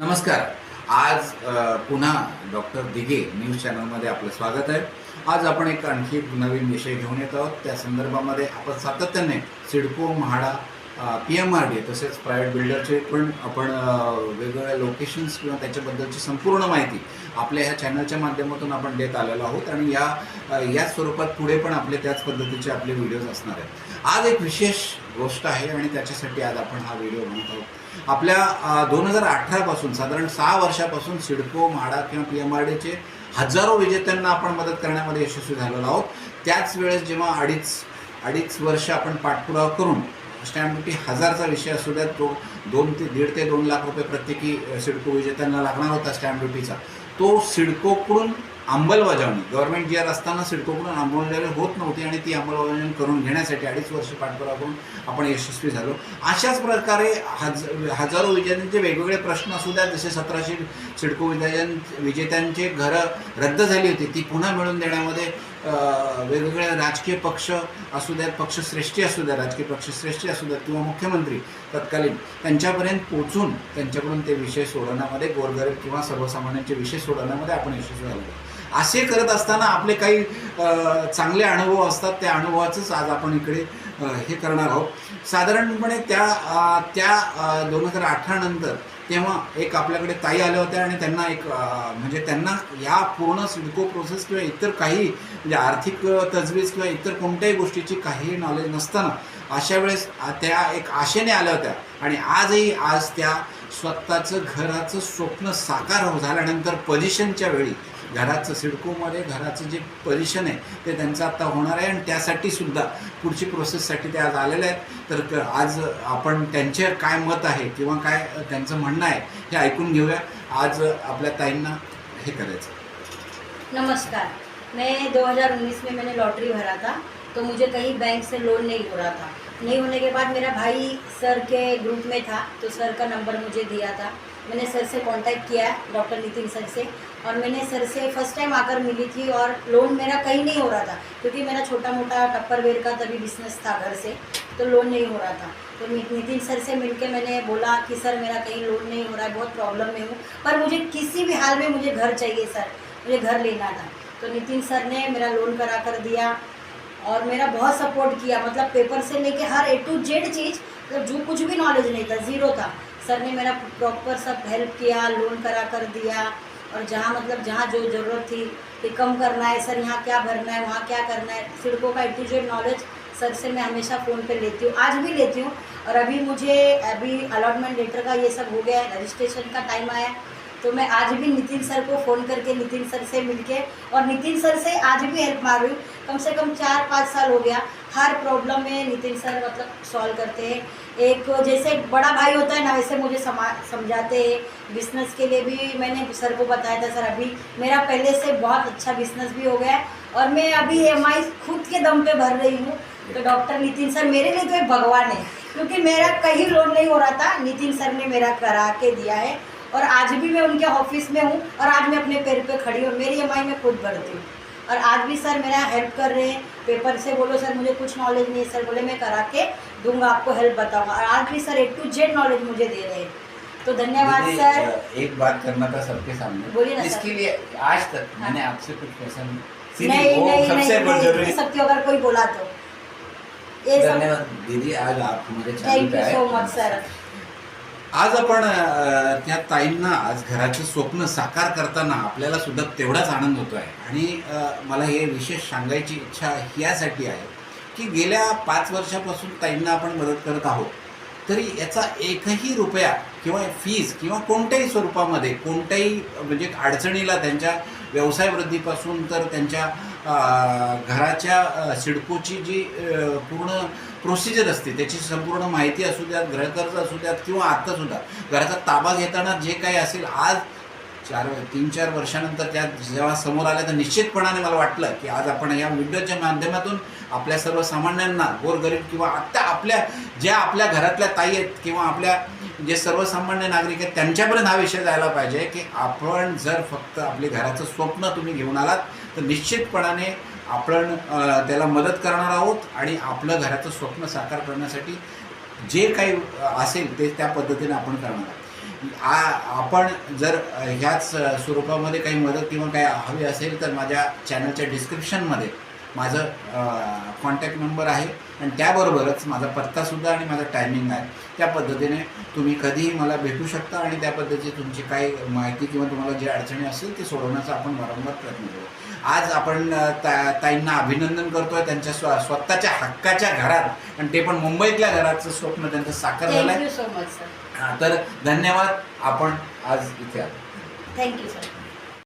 नमस्कार. आज पुन्हा डॉक्टर दिघे न्यूज चॅनलमध्ये आपलं स्वागत आहे. आज आपण एक आणखी एक नवीन विषय घेऊन येत आहोत. त्या संदर्भामध्ये आपण सातत्याने CIDCO MHADA P M R D तसेच प्रायव्हेट बिल्डरचे पण आपण वेगवेगळ्या लोकेशन्स किंवा त्याच्याबद्दलची संपूर्ण माहिती आपल्या ह्या चॅनलच्या माध्यमातून आपण देत आलेलो आहोत आणि या याच स्वरूपात पुढे पण आपले त्याच पद्धतीचे आपले व्हिडिओज असणार आहेत. आज एक विशेष गोष्ट आहे आणि त्याच्यासाठी आज आपण हा व्हिडिओ बनवत आहोत. आपल्या दोन हजार अठरापासून साधारण सहा वर्षापासून सिडको म्हाडा किंवा पी एम आर डीचे हजारो विजेत्यांना आपण मदत करण्यामध्ये यशस्वी झालेलो आहोत. त्याच वेळेस जेव्हा अडीच अडीच वर्ष आपण पाठपुरावा करून स्टॅम्प ड्युटी हजारचा विषय असू द्या तो दोन ते दीड ते दोन लाख रुपये प्रत्येकी सिडको विजेत्यांना लागणार होता स्टॅम्प ड्युटीचा तो सिडकोकडून अंमलबजावणी. गव्हर्नमेंट जी आर असताना सिडकोकडून अंमलबजावणी होत नव्हती आणि ती अंमलबजावणी करून घेण्यासाठी अडीच वर्ष पाठपुरा करून आपण यशस्वी झालो. अशाच प्रकारे हज हजारो विजेत्यांचे वेगवेगळे प्रश्न असू द्या जसे सतराशे सिडको विजेत्यां विजेत्यांचे घरं रद्द झाली होती ती पुन्हा मिळवून देण्यामध्ये वेगवेगळे राजकीय पक्ष असू द्यात पक्षश्रेष्ठी असू द्या राजकीय पक्षश्रेष्ठी असू द्यात किंवा मुख्यमंत्री तत्कालीन त्यांच्यापर्यंत पोचून त्यांच्याकडून ते विषय सोडवण्यामध्ये गोरगरीब किंवा सर्वसामान्यांचे विषय सोडवण्यामध्ये आपण यशस्वी झालो. असे करत असताना आपले काही चांगले अनुभव असतात. त्या अनुभवाचंच आज आपण इकडे हे करणार आहोत. साधारणपणे त्या त्या दोन हजार अठरानंतर तेव्हा एक आपल्याकडे ताई आल्या होत्या आणि त्यांना एक म्हणजे त्यांना या पूर्ण सिडको प्रोसेस किंवा इतर काही म्हणजे आर्थिक तजवीज किंवा इतर कोणत्याही गोष्टीची काही नॉलेज नसताना अशा वेळेस त्या एक आशेने आल्या होत्या. आणि आजही आज त्या स्वतःचं घराचं स्वप्न साकार हो- झाल्यानंतर पोझिशनच्या वेळी घराचं सिडकोमध्ये घराचं जे पोझिशन आहे ते त्यांचं आता होणार आहे आणि त्यासाठी सुद्धा पुढची प्रोसेससाठी ते आज आलेले आहेत. तर आज आपण त्यांचे काय मत आहे किंवा काय त्यांचं म्हणणं आहे हे ऐकून घेऊया. आज आपल्या ताईंना हे करायचं. नमस्कार. मैं 2019 में मैंने लॉटरी भरा था तो मुझे कहीं बैंक से लोन नहीं हो रहा था। नहीं होने के बाद मेरा भाई सर के ग्रुप में था तो सर का नंबर मुझे दिया था। मैंने सर से कांटेक्ट किया डॉक्टर नितिन सर से। और मैंने सर से फ़र्स्ट टाइम आकर मिली थी और लोन मेरा कहीं नहीं हो रहा था, क्योंकि मेरा छोटा मोटा टप्परवेयर का तभी बिज़नेस था घर से तो लोन नहीं हो रहा था। तो नितिन सर से मिलके मैंने बोला कि सर मेरा कहीं लोन नहीं हो रहा है, बहुत प्रॉब्लम में हूँ, पर मुझे किसी भी हाल में मुझे घर चाहिए सर, मुझे घर लेना था। तो नितिन सर ने मेरा लोन करा कर दिया और मेरा बहुत सपोर्ट किया मतलब पेपर से लेके हर ए टू जेड चीज़ मतलब जो कुछ भी नॉलेज नहीं था ज़ीरो था। सर ने मेरा प्रॉपर सब हेल्प किया लोन करा कर दिया। और जहाँ मतलब जहाँ जो ज़रूरत थी कि कम करना है, सर यहाँ क्या भरना है, वहाँ क्या करना है, सिड़कों का एटीट्यूड नॉलेज सर से मैं हमेशा फ़ोन पे लेती हूँ। आज भी लेती हूँ। और अभी मुझे, अभी अलॉटमेंट लेटर का ये सब हो गया है रजिस्ट्रेशन का टाइम आया। तो मैं आज भी नितिन सर को फ़ोन करके, नितिन सर से मिलके और नितिन सर से आज भी हेल्प मार। रही हूँ कम से कम चार पाँच साल हो गया। हर प्रॉब्लम में नितिन सर मतलब सॉल्व करते हैं। एक जैसे बड़ा भाई होता है ना, वैसे मुझे समा, समझाते हैं। बिज़नेस के लिए भी मैंने सर को बताया था, सर अभी मेरा पहले से बहुत अच्छा बिज़नेस भी हो गया है और मैं अभी एमआई खुद के दम पे भर रही हूँ। तो डॉक्टर नितिन सर मेरे लिए तो एक भगवान है, क्योंकि मेरा कहीं लोन नहीं हो रहा था। नितिन सर ने मेरा करा के दिया है। और आज भी मैं उनके ऑफ़िस में हूँ और आज मैं अपने पैर पे खड़ी हूँ। मेरी एम मैं खुद भरती हूँ। और आज भी सर मेरा हेल्प कर रहे हैं। पेपर से बोलो सर मुझे कुछ नॉलेज नहीं है। सर बोले मैं करा के दूँगा आपको हेल्प बताऊँगा। और आज भी sir A to Z knowledge मुझे दे रहे हैं। तो धन्यवाद सर। एक बात करना था सबके सामने। बोलिए ना, इसके लिए आज तक हाँ। मैंने आपसे कुछ पैसा नहीं। नहीं नहीं सकती अगर कोई बोला तो। धन्यवाद दीदी आज आप हमारे channel thank you so much sir आज आपण त्या ताईंना आज घराचं स्वप्न साकार करताना आपल्याला सुद्धा तेवढाच आनंद होतो आहे आणि मला हे विशेष सांगायची इच्छा यासाठी आहे की गेल्या पाच वर्षापासून ताईंना आपण मदत करत आहोत. तरी याचा एकही रुपया किंवा फीज किंवा कोणत्याही स्वरूपामध्ये कोणत्याही म्हणजे अडचणीला त्यांच्या व्यवसाय वृद्धीपासून तर त्यांच्या घराच्या अ, सिडकोची जी पूर्ण प्रोसिजर असते त्याची संपूर्ण माहिती असू द्यात गृहकर्ज असू द्यात किंवा आत्तासुद्धा घराचा ताबा घेताना जे काही असेल आज चार तीन चार वर्षानंतर त्या जेव्हा समोर आल्या तर निश्चितपणाने मला वाटलं की आज आपण या व्हिडिओच्या माध्यमातून आपल्या सर्वसामान्यांना गोरगरीब किंवा आत्ता आपल्या ज्या आपल्या घरातल्या ताई आहेत किंवा आपल्या जे सर्वसामान्य नागरिक आहेत त्यांच्यापर्यंत हा विषय जायला पाहिजे की आपण जर फक्त आपले घराचं स्वप्न तुम्ही घेऊन आलात तर निश्चितपणाने आपण त्याला मदत करणार आहोत आणि आपलं घराचं स्वप्न साकार करण्यासाठी जे काही असेल ते त्या पद्धतीने आपण करणार आहोत. आ आपण जर ह्याच स्वरूपामध्ये काही मदत किंवा काही हवी असेल तर माझ्या चॅनलच्या डिस्क्रिप्शनमध्ये माझं कॉन्टॅक्ट नंबर आहे. आणि त्याबरोबरच माझा पत्तासुद्धा आणि माझा टायमिंग आहे. त्या पद्धतीने तुम्ही कधीही मला भेटू शकता आणि त्या पद्धतीची तुमची काही माहिती किंवा तुम्हाला जे अडचणी असेल ते सोडवण्याचा आपण वारंवार प्रयत्न करू. आज आपण ता ताईंना अभिनंदन करतोय. त्यांच्या स्व स्वतःच्या हक्काच्या घरात आणि ते पण मुंबईतल्या घराचं स्वप्न त्यांचं साकार झालं सर तर धन्यवाद. आपण आज इथे आलो. Thank you sir